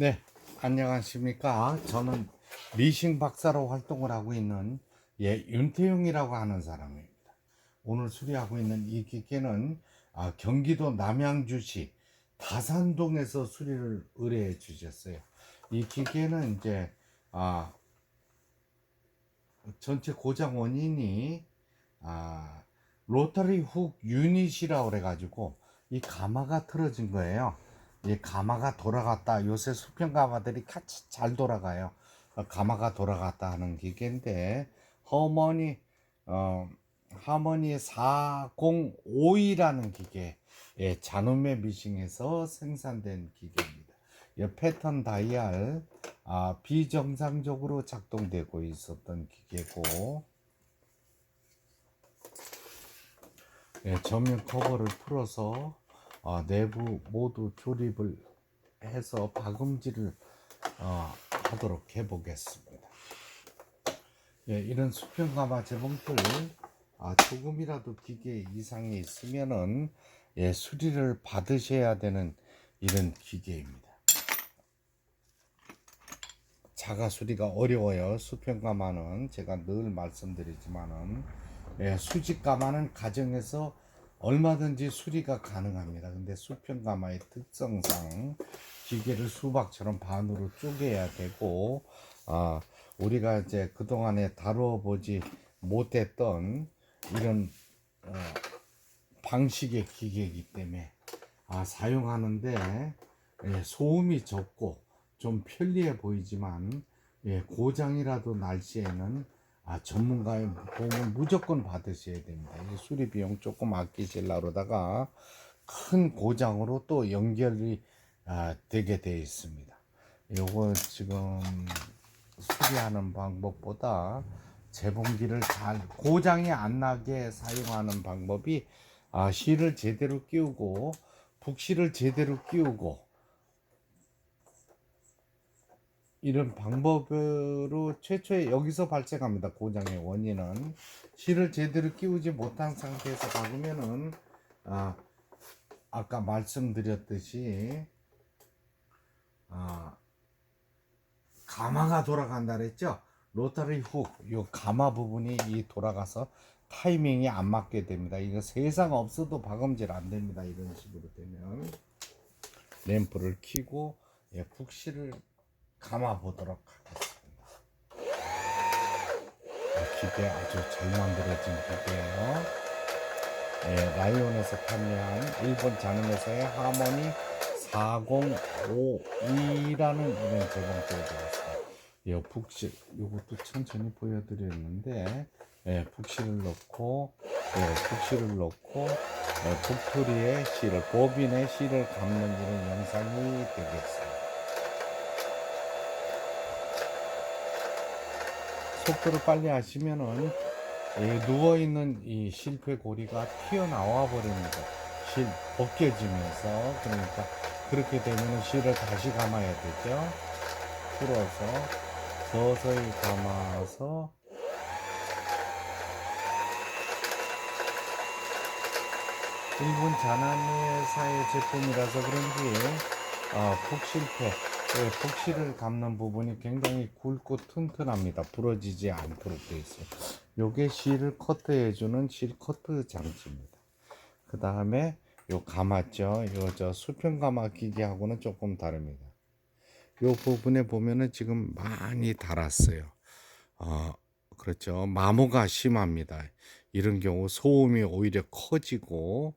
네, 안녕하십니까. 저는 미싱 박사로 활동을 하고 있는 예, 윤태용이라고 하는 사람입니다. 오늘 수리하고 있는 이 기계는 아, 경기도 남양주시 다산동에서 수리를 의뢰해 주셨어요. 이 기계는 이제 아, 전체 고장 원인이 아, 로터리 훅 유닛이라고 그래가지고 이 가마가 틀어진 거예요. 이 가마가 돌아갔다. 요새 수평 가마들이 같이 잘 돌아가요. 어, 가마가 돌아갔다 하는 기계인데 허머니 어 하머니 405이라는 기계 예, 잔음의 미싱에서 생산된 기계입니다. 이 패턴 다이얼 아, 비정상적으로 작동되고 있었던 기계고 예, 전면 커버를 풀어서 어, 내부 모두 조립을 해서 박음질을 어, 하도록 해보겠습니다. 예, 이런 수평가마 재봉틀 아, 조금이라도 기계 이상이 있으면은 예, 수리를 받으셔야 되는 이런 기계입니다. 자가 수리가 어려워요. 수평가마는 제가 늘 말씀드리지만은 예, 수직가마는 가정에서 얼마든지 수리가 가능합니다. 근데 수평 가마의 특성상 기계를 수박처럼 반으로 쪼개야 되고 아, 우리가 이제 그동안에 다뤄보지 못했던 이런 어, 방식의 기계이기 때문에 아, 사용하는데 예, 소음이 적고 좀 편리해 보이지만 예, 고장이라도 날 시에는 아, 전문가의 도움을 무조건 받으셔야 됩니다. 이 수리 비용 조금 아끼실라로다가 큰 고장으로 또 연결이 아, 되게 되어 있습니다. 요거 지금 수리하는 방법보다 재봉기를 잘 고장이 안 나게 사용하는 방법이 아, 실을 제대로 끼우고 북실을 제대로 끼우고 이런 방법으로 최초에 여기서 발생합니다. 고장의 원인은 실을 제대로 끼우지 못한 상태에서 박으면은 아, 아까 말씀드렸듯이 아, 가마가 돌아간다 그랬죠. 로터리 훅, 요 가마 부분이 이 돌아가서 타이밍이 안 맞게 됩니다. 이거 세상 없어도 박음질 안 됩니다. 이런 식으로 되면 램프를 켜고 예, 푹 실을 감아 보도록 하겠습니다. 이 기계 아주 잘 만들어진 기계예요. 예, 라이온에서 판매한 일본 잔음회사의 하모니 405E라는 이런 제공제가 되었습니다. 이 북실, 이것도 천천히 보여드렸는데, 예, 북실을 넣고, 예, 북실을 넣고, 예, 북토리에 실을, 보빈에 실을 감는 이런 영상이 되겠습니다. 속도를 빨리 하시면은 예, 누워 있는 이 실패 고리가 튀어나와 버립니다. 실 벗겨지면서 그러니까 그렇게 되면 실을 다시 감아야 되죠. 풀어서 서서히 감아서 일본 자나미사의 제품이라서 그런지 어, 북실패 예, 북실을 감는 부분이 굉장히 굵고 튼튼합니다. 부러지지 않도록 되어 있어요. 요게 실을 커트해주는 실 커트 장치입니다. 그 다음에 요 가마죠. 요 저 수평 가마 기계하고는 조금 다릅니다. 요 부분에 보면은 지금 많이 달았어요. 어, 그렇죠. 마모가 심합니다. 이런 경우 소음이 오히려 커지고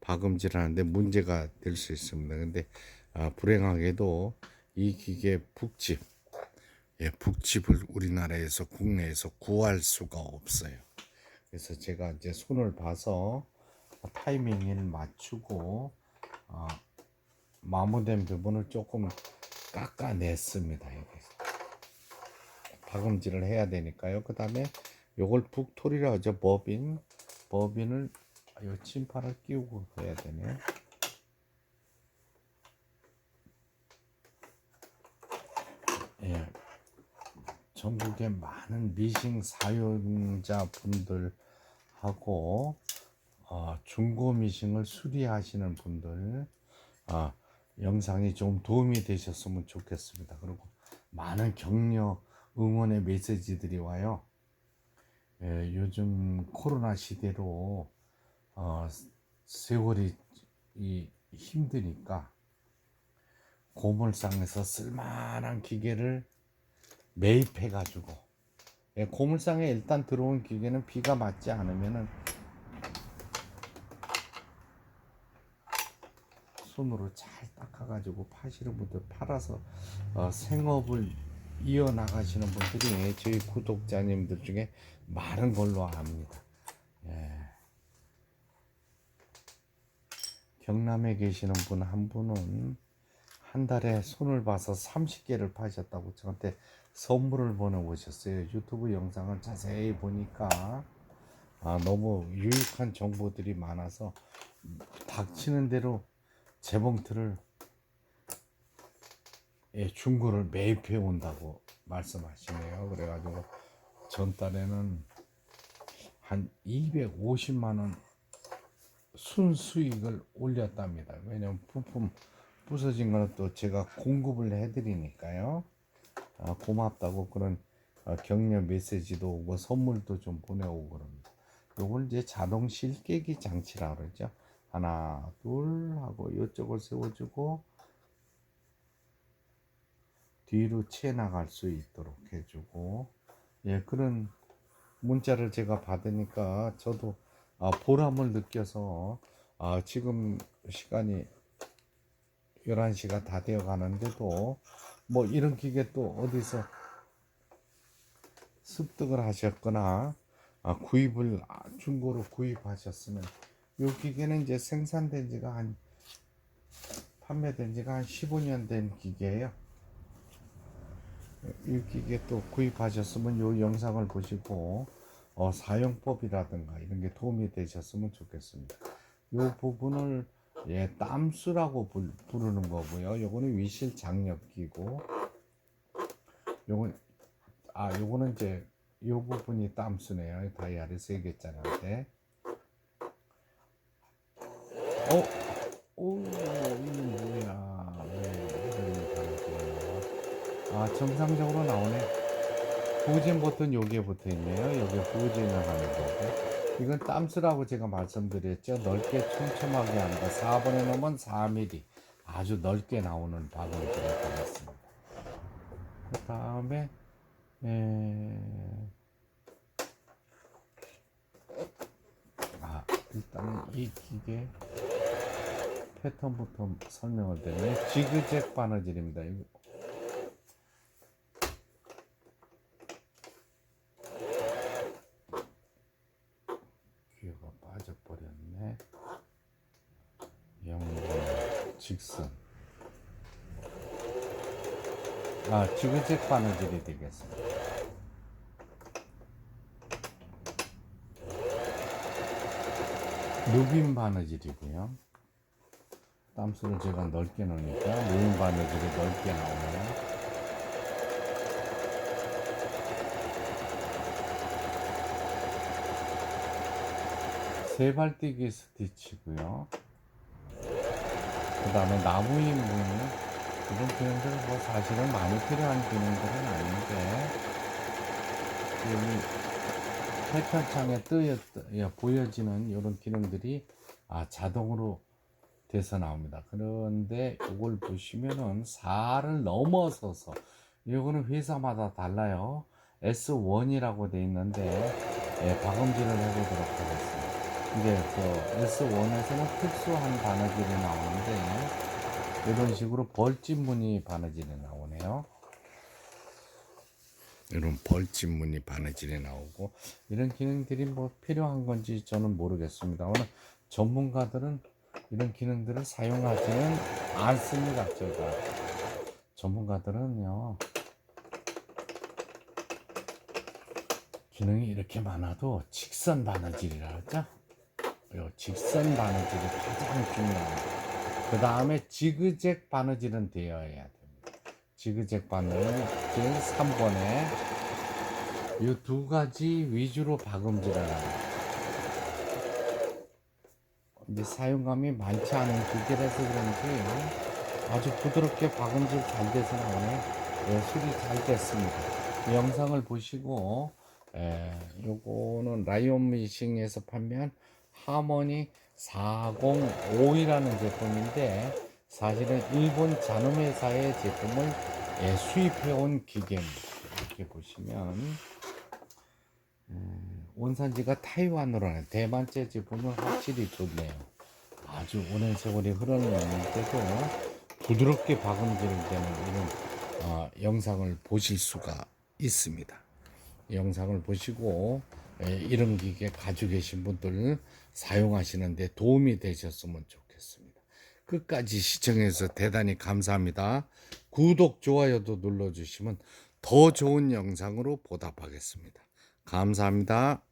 박음질 하는데 문제가 될 수 있습니다. 근데 아, 불행하게도 이 기계 북집, 예, 북집을 우리나라에서 국내에서 구할 수가 없어요. 그래서 제가 이제 손을 봐서 타이밍을 맞추고 어, 마모된 부분을 조금 깎아냈습니다. 여기서 박음질을 해야 되니까요. 그 다음에 요걸 북토리라 하죠. 버빈, 버빈을 요 침판을 끼우고 해야 되네. 예, 전국의 많은 미싱 사용자 분들하고 어, 중고 미싱을 수리하시는 분들 어, 영상이 좀 도움이 되셨으면 좋겠습니다. 그리고 많은 격려, 응원의 메시지들이 와요. 예, 요즘 코로나 시대로 어, 세월이 이 힘드니까 고물상에서 쓸만한 기계를 매입해 가지고 예, 고물상에 일단 들어온 기계는 비가 맞지 않으면은 손으로 잘 닦아가지고 파시는 분들 팔아서 어, 생업을 이어 나가시는 분들이 저희 구독자님들 중에 많은 걸로 압니다. 예. 경남에 계시는 분 한 분은 한 달에 손을 봐서 30개를 파셨다고 저한테 선물을 보내오셨어요. 유튜브 영상을 자세히 보니까 아, 너무 유익한 정보들이 많아서 닥치는 대로 재봉틀을 예, 중고를 매입해 온다고 말씀하시네요. 그래가지고 전달에는 한 250만 원 순수익을 올렸답니다. 왜냐면 부품 부서진 거는 또 제가 공급을 해드리니까요. 아, 고맙다고 그런 어, 격려 메시지도 오고 선물도 좀 보내오고 그럽니다. 요걸 이제 자동 실깨기 장치라 그러죠. 하나, 둘 하고 이쪽을 세워주고 뒤로 치해 나갈 수 있도록 해주고 예 그런 문자를 제가 받으니까 저도 아, 보람을 느껴서 아, 지금 시간이 11시가 다 되어 가는데도 뭐 이런 기계 또 어디서 습득을 하셨거나 아, 구입을 아, 중고로 구입하셨으면 이 기계는 이제 생산된 지가 한 판매된 지가 한 15년 된 기계예요. 이 기계 또 구입하셨으면 이 영상을 보시고 어, 사용법이라든가 이런 게 도움이 되셨으면 좋겠습니다. 이 부분을 예, 땀수라고 불, 부르는 거고요. 요거는 위실 장력기고 요건 아 요거는 이제 요 부분이 땀수네요. 다이아를 세 개짜리인데 어? 오, 이게 뭐야? 왜 이런 거야? 아, 정상적으로 나오네. 보진 버튼 여기에 붙어 있네요. 여기에 보진을 하는 거고. 이건 땀스라고 제가 말씀드렸죠. 넓게 촘촘하게 한다. 4번에 넣으면 4mm. 아주 넓게 나오는 박을 들어가겠습니다. 그 다음에, 에... 아, 일단 이 기계 패턴부터 설명을 드리면 지그잭 바느질입니다. 이거 기어가 빠져버렸네. 영번 직선. 아, 지그잭 바느질이 되겠습니다. 누빔 바느질이고요. 땀수를 제가 넓게 넣으니까 누빔 바느질이 넓게 나오네요. 세발뛰기 스티치고요. 그 다음에 나무인 무늬 이런 기능들은 뭐 사실은 많이 필요한 기능들은 아닌데 여기 패턴창에 뜨여, 뜨여 보여지는 이런 기능들이 아, 자동으로 돼서 나옵니다. 그런데 이걸 보시면은 4를 넘어서서 이거는 회사마다 달라요. S1이라고 돼 있는데 예, 박음질을 해보도록 하겠습니다. 이제 그 S1에서는 특수한 바느질이 나오는데 이런 식으로 벌집 무늬 바느질이 나오네요. 이런 벌집 무늬 바느질이 나오고 이런 기능들이 뭐 필요한 건지 저는 모르겠습니다. 오늘 전문가들은 이런 기능들을 사용하지는 않습니다. 제가 전문가들은요 기능이 이렇게 많아도 직선 바느질이라 하죠. 요 직선 바느질이 가장 중요합니다. 그 다음에 지그잭 바느질은 되어야 됩니다. 지그잭 바느질 3번에 이 두 가지 위주로 박음질을 합니다. 이제 사용감이 많지 않은 기계라서 그런지 아주 부드럽게 박음질 잘 돼서 나오네. 예, 술이 잘 됐습니다. 이 영상을 보시고 에, 요거는 라이온 미싱에서 판매한 하모니 405이라는 제품인데 사실은 일본 잔음 회사의 제품을 예, 수입해 온 기계입니다. 이렇게 보시면 음, 원산지가 타이완으로 하는 대만제 제품은 확실히 좋네요. 아주 오랜 세월이 흘렀는데도 부드럽게 박음질되는 이런 어, 영상을 보실 수가 있습니다. 이 영상을 보시고 에, 이런 기계 가지고 계신 분들 사용하시는데 도움이 되셨으면 좋겠습니다. 끝까지 시청해서 대단히 감사합니다. 구독, 좋아요도 눌러주시면 더 좋은 영상으로 보답하겠습니다. 감사합니다.